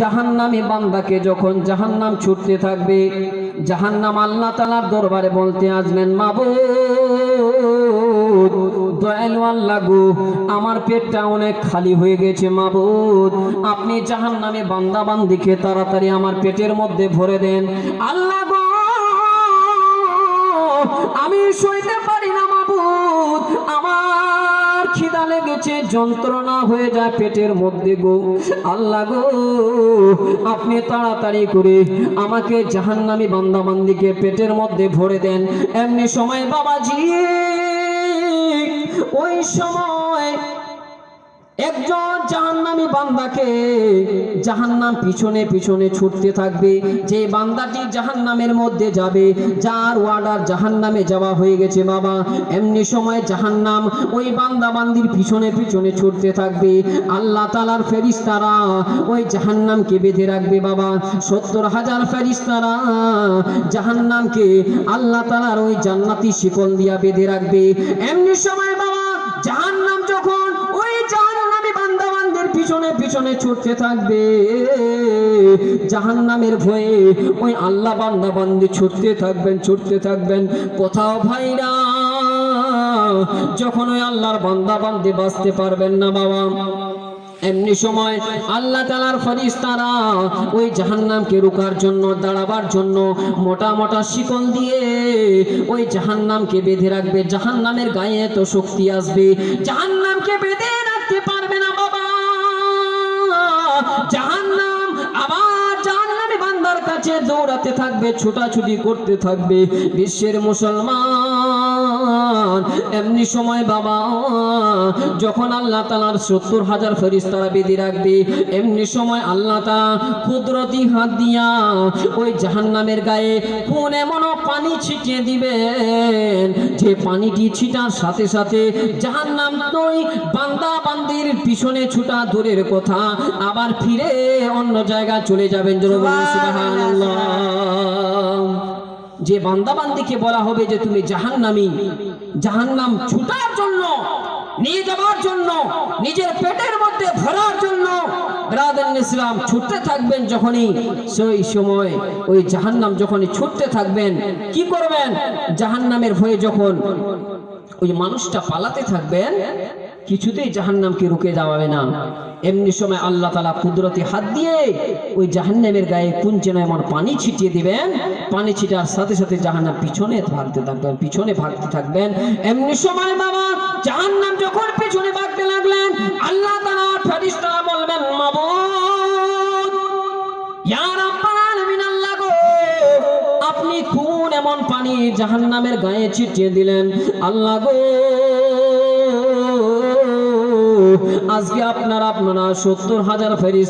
জাহান্নামী বান্দাকে যখন জাহান্নাম ছুটতে থাকবে, জাহান্নাম আল্লাহ তালার দরবারে বলতে আসবেন, মাবুদ, দয়ালু আল্লাহ গো, আমার পেটটা অনেক খালি হয়ে গেছে, মাবুদ। আপনি জাহান্নামে বান্দা বান্দিকে তাড়াতাড়ি আমার পেটের মধ্যে ভরে দেন। আল্লাহ গো, আমি সইতে যন্ত্রণা হয়ে যায় পেটের মধ্যে গো। আল্লাহ গো, আপনি তাড়াতাড়ি করে আমাকে জাহান্নামি বান্দাবান্দিকে পেটের মধ্যে ভরে দেন। এমনি সময় বাবাজি, ওই সময় একজন জাহান্নামী বান্দাকে জাহান্নাম পিছনে পিছনে ছুটতে থাকবে। যে বান্দাটি জাহান্নামের মধ্যে যাবে, যার ওয়ার্ডার জাহান্নামে যাওয়া হয়ে গেছে, বাবা। এমনি সময় জাহান্নাম ওই বান্দা বান্দির পিছনে পিছনে ছুটতে থাকবে। আল্লাহ তালার ফেরিস্তারা ওই জাহান্নামকে বেঁধে রাখবে, বাবা। সত্তর হাজার ফেরিস্তারা জাহান্নামকে আল্লাহ তালার ওই জান্নাতি শিকল দিয়া বেঁধে রাখবে। এমনি সময় বাবা, জাহান্নাম পিছনে পিছনে ছুটতে থাকবে। জাহান্নামের ভয়ে ওই আল্লাহ বান্দাবান্দি ছুটতে থাকবেন ছুটতে থাকবেন। কোথাও ভাইরা যখন ওই আল্লাহর বান্দাবান্দি বাঁচতে পারবেন না বাবা। এমনি সময় আল্লাহ তালার ফরিস্তারা ওই জাহান্নামকে রুকার জন্য, দাঁড়াবার জন্য মোটা মোটা শিকল দিয়ে ওই জাহান্নামকে বেঁধে রাখবে। জাহান্নামের গায়ে এত শক্তি আসবে, জাহান্নামকে বেঁধে রাখতে পারবে না বাবা। কাছে দৌড়াতে থাকবে ছোটাছুটি করতে থাকবে। বিশ্বের মুসলমান এমনি সময় বাবা যখন আল্লাহ তালার সত্তর হাজার ফেরিস্তারা বেঁধে রাখবে এমনি সময় আল্লাহ তালা কুদরতি হাত দিয়া ওই জাহান্নামের গায়ে কোন এমন পানি ছিটিয়ে দিবেন যে পানিটি ছিটার সাথে সাথে জাহান্নাম নই বান্দা বান্দির পিছনে ছুটা দূরের কথা আবার ফিরে অন্য জায়গায় চলে যাবেন সুবহানাল্লাহ। যে বান্দাবান্দিকে বলা হবে যে তুমি জাহান্নামী, জাহান্নাম ছুটার জন্য, নিয়ে যাওয়ার জন্য, নিজের পেটের মধ্যে ভরার জন্য ব্রাদার ইসলাম ছুটতে থাকবেন যখনই, সেই সময় ওই জাহান্নাম যখনই ছুটতে থাকবেন, কি করবেন? জাহান্নামের ভয়ে যখন ওই মানুষটা পালাতে থাকবেন কিছুতেই জাহান্নামকে রুকে যাওয়াবে না। এমনি সময় আল্লাহ তালা কুদরতি হাত দিয়ে ওই জাহান্নামের গায়ে কোন যেন এমন পানি ছিটিয়ে দিবেন, পানি ছিটার সাথে সাথে জাহান্নাম পিছনে ভাগতে থাকবেন, পিছনে ভাগতে থাকবেন। এমনি সময় বাবা, জাহান্নাম যখন পিছনে ভাগতে লাগলেন, আল্লাহ তালা বলবেন ইয়া গো, আপনি কোন এমন পানি জাহান্নামের গায়ে ছিটিয়ে দিলেন? আল্লাহ গো আজকে আপনারা আপনারা সত্তর হাজার ফেরিস